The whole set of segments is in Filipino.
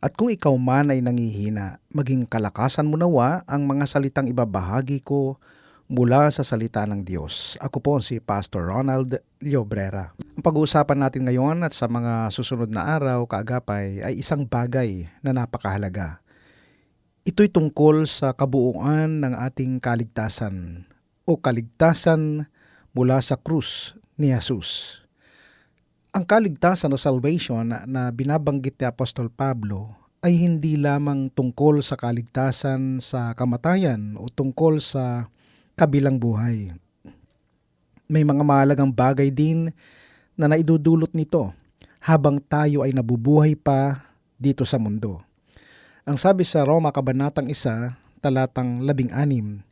At kung ikaw man ay nangihina, maging kalakasan mo nawa ang mga salitang ibabahagi ko mula sa salita ng Diyos. Ako po si Pastor Ronald Llobrera. Ang pag-uusapan natin ngayon at sa mga susunod na araw, kaagapay, ay isang bagay na napakahalaga. Ito'y tungkol sa kabuuan ng ating kaligtasan o kaligtasan mula sa krus ni Jesus. Ang kaligtasan o salvation na, na binabanggit ni Apostol Pablo ay hindi lamang tungkol sa kaligtasan sa kamatayan o tungkol sa kabilang buhay. May mga mahalagang bagay din na naidudulot nito habang tayo ay nabubuhay pa dito sa mundo. Ang sabi sa Roma Kabanatang 1, talatang 16,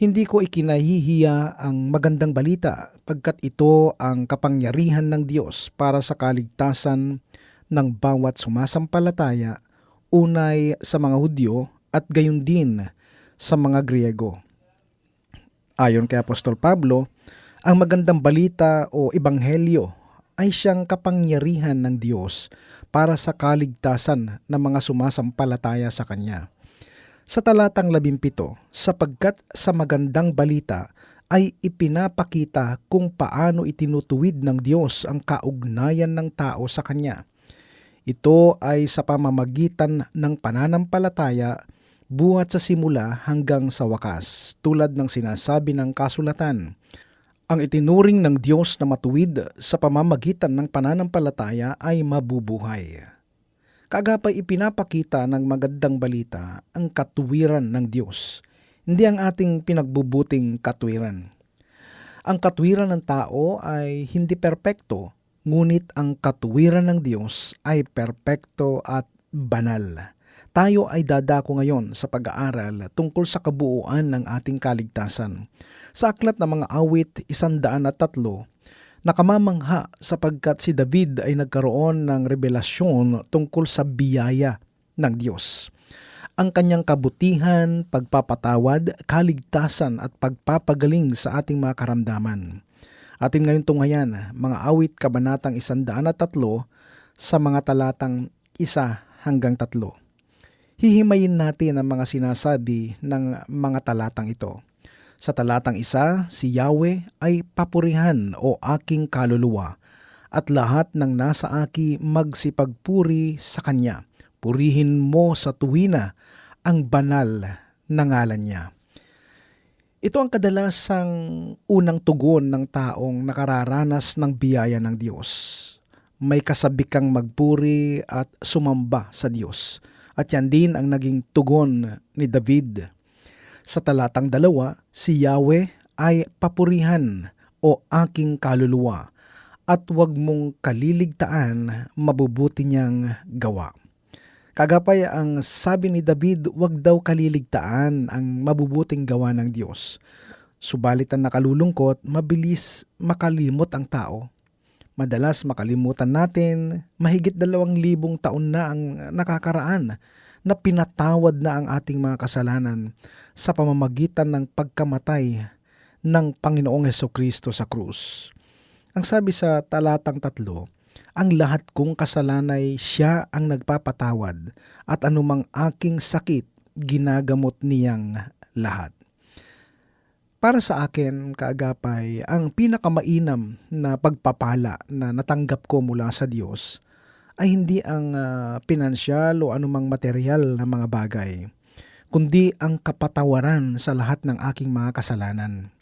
hindi ko ikinahihiya ang magandang balita pagkat ito ang kapangyarihan ng Diyos para sa kaligtasan ng bawat sumasampalataya, unay sa mga Hudyo at gayon din sa mga Griego. Ayon kay Apostol Pablo, ang magandang balita o ebanghelyo ay siyang kapangyarihan ng Diyos para sa kaligtasan ng mga sumasampalataya sa Kanya sa talatang 17, sapagkat sa magandang balita ay ipinapakita kung paano itinutuwid ng Diyos ang kaugnayan ng tao sa Kanya. Ito ay sa pamamagitan ng pananampalataya buhat sa simula hanggang sa wakas, tulad ng sinasabi ng kasulatan. Ang itinuring ng Diyos na matuwid sa pamamagitan ng pananampalataya ay mabubuhay. Kagapay ipinapakita ng magandang balita ang katuwiran ng Diyos, hindi ang ating pinagbubuting katwiran. Ang katwiran ng tao ay hindi perpekto, ngunit ang katuwiran ng Diyos ay perpekto at banal. Tayo ay dadako ngayon sa pag-aaral tungkol sa kabuuan ng ating kaligtasan. Sa aklat ng mga awit, isandaan at tatlo, nakamamangha sapagkat si David ay nagkaroon ng revelasyon tungkol sa biyaya ng Diyos. Ang kanyang kabutihan, pagpapatawad, kaligtasan at pagpapagaling sa ating mga karamdaman. Atin ngayon tunghayan, mga awit kabanatang isandaan at tatlo sa mga talatang isa hanggang tatlo. Hihimayin natin ang mga sinasabi ng mga talatang ito. Sa talatang isa, si Yahweh ay papurihan o aking kaluluwa at lahat ng nasa aki magsipagpuri sa Kanya. Purihin mo sa tuwina ang banal na ngalan niya. Ito ang kadalasang unang tugon ng taong nakararanas ng biyaya ng Diyos. May kasabik kang magpuri at sumamba sa Diyos. At yan din ang naging tugon ni David sa talatang dalawa, si Yahweh ay papurihan o aking kaluluwa at huwag mong kaliligtaan mabubuti niyang gawa. Kagapay ang sabi ni David, huwag daw kaliligtaan ang mabubuting gawa ng Diyos. Subalit ang nakalulungkot, mabilis makalimot ang tao. Madalas makalimutan natin, mahigit dalawang libong taon na ang nakakaraan na pinatawad na ang ating mga kasalanan sa pamamagitan ng pagkamatay ng Panginoong Heso Kristo sa krus. Ang sabi sa talatang tatlo, ang lahat kong kasalanay siya ang nagpapatawad at anumang aking sakit ginagamot niyang lahat. Para sa akin, kaagapay, ang pinakamainam na pagpapala na natanggap ko mula sa Diyos ay hindi ang uh, pinansyal o anumang material na mga bagay, kundi ang kapatawaran sa lahat ng aking mga kasalanan.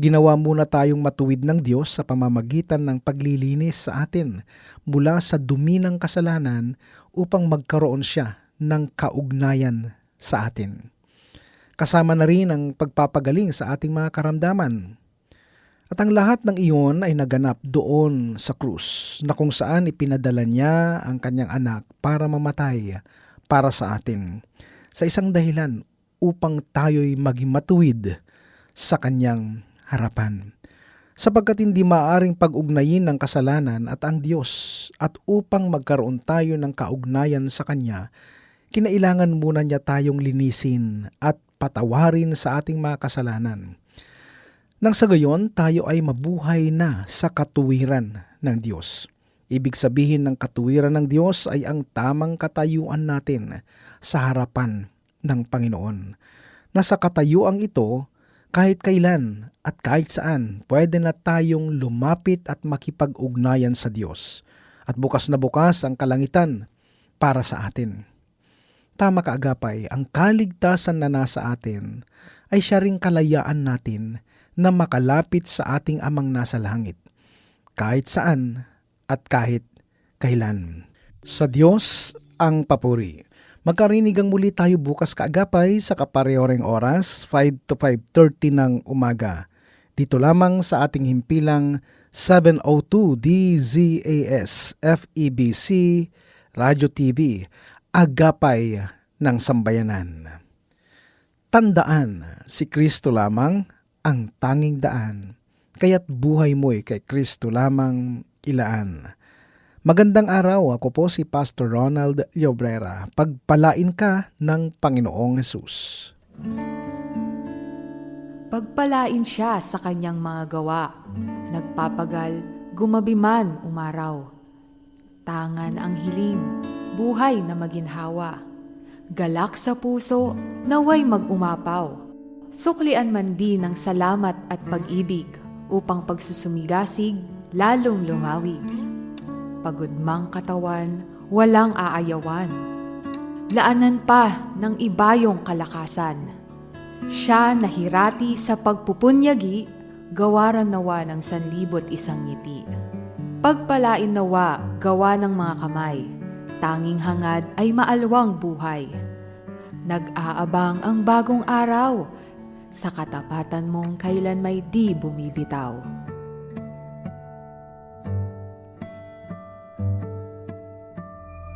Ginawa muna tayong matuwid ng Diyos sa pamamagitan ng paglilinis sa atin mula sa dumi ng kasalanan upang magkaroon siya ng kaugnayan sa atin. Kasama na rin ang pagpapagaling sa ating mga karamdaman. At ang lahat ng iyon ay naganap doon sa krus na kung saan ipinadala niya ang kanyang anak para mamatay para sa atin sa isang dahilan upang tayo'y maging matuwid sa kanyang harapan. Sapagkat hindi maaring pag-ugnayin ng kasalanan at ang Diyos at upang magkaroon tayo ng kaugnayan sa Kanya, kinailangan muna niya tayong linisin at patawarin sa ating mga kasalanan. Nang sa gayon, tayo ay mabuhay na sa katuwiran ng Diyos. Ibig sabihin ng katuwiran ng Diyos ay ang tamang katayuan natin sa harapan ng Panginoon. Na sa katayuang ito, kahit kailan at kahit saan, pwede na tayong lumapit at makipag-ugnayan sa Diyos. At bukas na bukas ang kalangitan para sa atin. Tama ka agapay, ang kaligtasan na nasa atin ay siya ring kalayaan natin na makalapit sa ating amang nasa langit, kahit saan at kahit kailan. Sa Diyos ang papuri. Magkarinigang muli tayo bukas kaagapay sa kaparehoreng oras, 5 to 5.30 ng umaga. Dito lamang sa ating himpilang 702 DZAS FEBC Radio TV, Agapay ng Sambayanan. Tandaan, si Kristo lamang ang tanging daan, kaya't buhay mo'y kay Kristo lamang ilaan. Magandang araw, ako po si Pastor Ronald Llobrera. Pagpalain ka ng Panginoong Yesus. Pagpalain siya sa kanyang mga gawa. Nagpapagal, gumabi man umaraw. Tangan ang hiling, buhay na maginhawa. Galak sa puso, naway mag-umapaw. Suklian man din ng salamat at pag-ibig upang pagsusumigasig lalong lumawig. Pagod mang katawan, walang aayawan. Laanan pa ng ibayong kalakasan. Siya nahirati sa pagpupunyagi, gawaran nawa ng sanlibot isang ngiti. Pagpalain nawa, gawa ng mga kamay, tanging hangad ay maalwang buhay. Nag-aabang ang bagong araw, sa katapatan mong kailan may di bumibitaw.